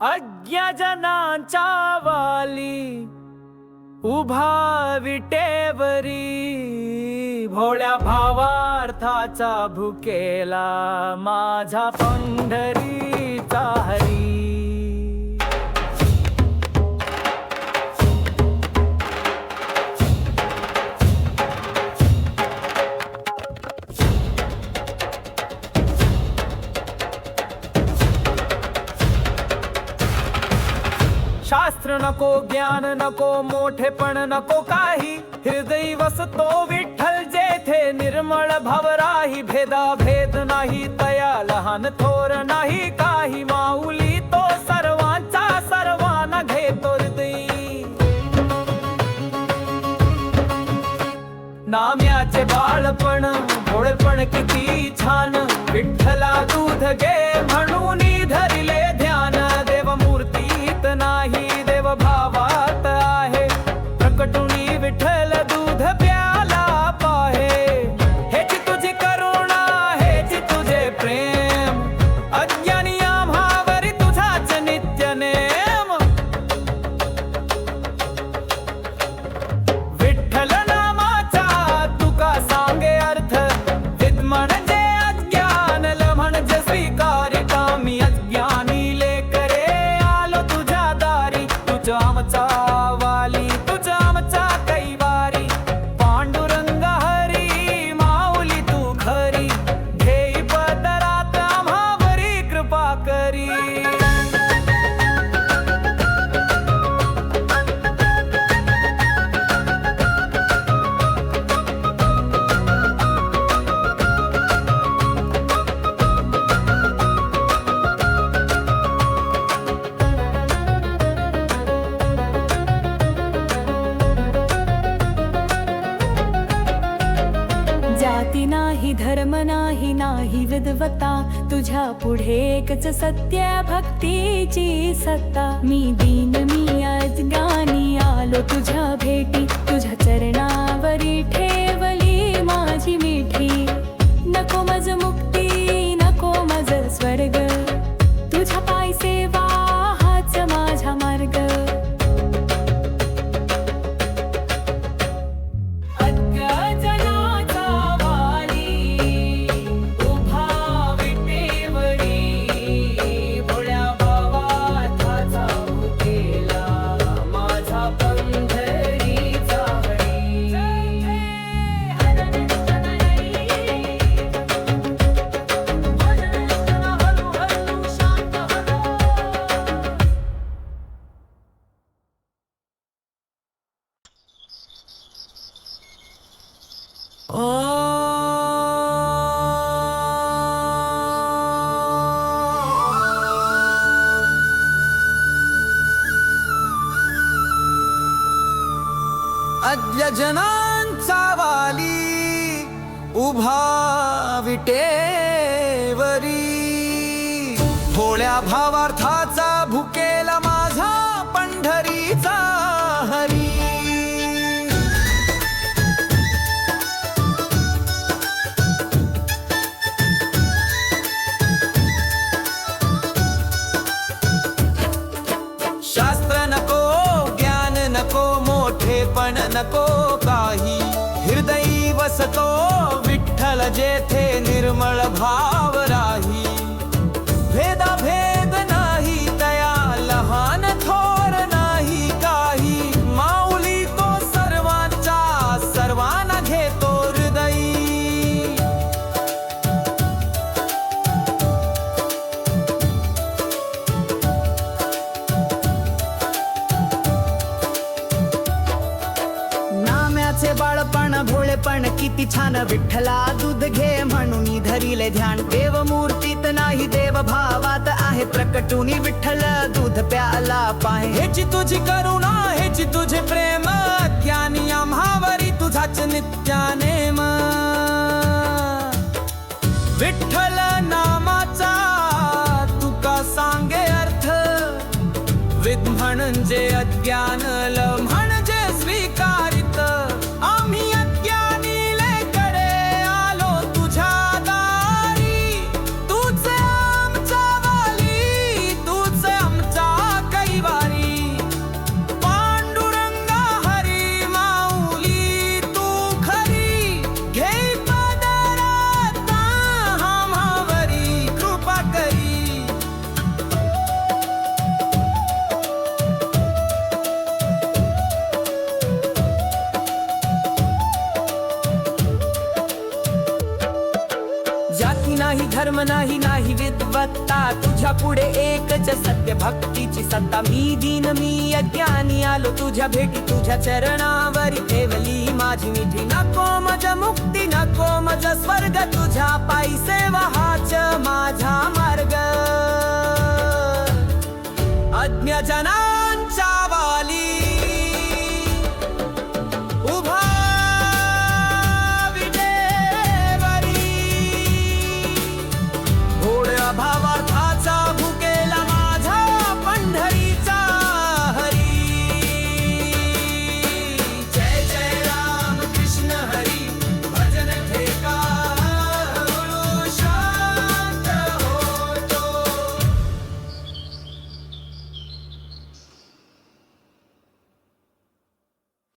अज्ञजनांच्या वाली उभा विटेवरी भोळ्या भावार्थाचा भुकेला माझा पंढरीचा हरी. शास्त्र नको ज्ञान नको मोठेपण नको काही. हृदय वसतो विठ्ठल जेथे निर्मळ भवराही भेदा भेद नाही तया लहान थोर नाही काही. माऊली तो सर्वांचा सर्वांना घेतो हृदयी. नाम्याचे बाळपण भोळपण किती छान. विठ्ठला दूध घे म्हणून नाही नाही विद्वता तुझ्या पुढे एकच सत्य भक्तीची सत्ता. मी दीन मी आज गाणी आलो तुझ्या भेटी. तुझ्या चरणावरी ठे अद्य जनांचा वाली उभा विटेवरी. थोड्या भावार्थाचा भुकेला माझा पंढरीचा हरी. शास्त्र पण नको काही. हृदयी वसतो विठ्ठल जेथे निर्मळ भाव बाळपण भोळेपण किती छान विठ्ठला दूध घे म्हणून धरिले ध्यान. देव मूर्तीत नाही देव भावात आहे प्रकटुनी विठ्ठल दूध प्याला पाहे. ह्याची तुझी करुणा ह्याची तुझे प्रेम ज्ञानी आम्हावरी तुझाच नित्यानेम. विठ्ठल नामाचा तुका सांगे अर्थ विद म्हणजे अज्ञान ल धर्म नाही नाही विद्वत्ता. तुझ्या पुढे एकच सत्य भक्तीची सत्ता. मी दीन मी अज्ञानी आलो. तुझ्या भेटी तुझ्या चरणावर ठेवली. माझी मिठी नको मज मुक्ती नको मज स्वर्ग तुझ्या पायी सेवा हाच माझा मार्ग. अज्ञ जना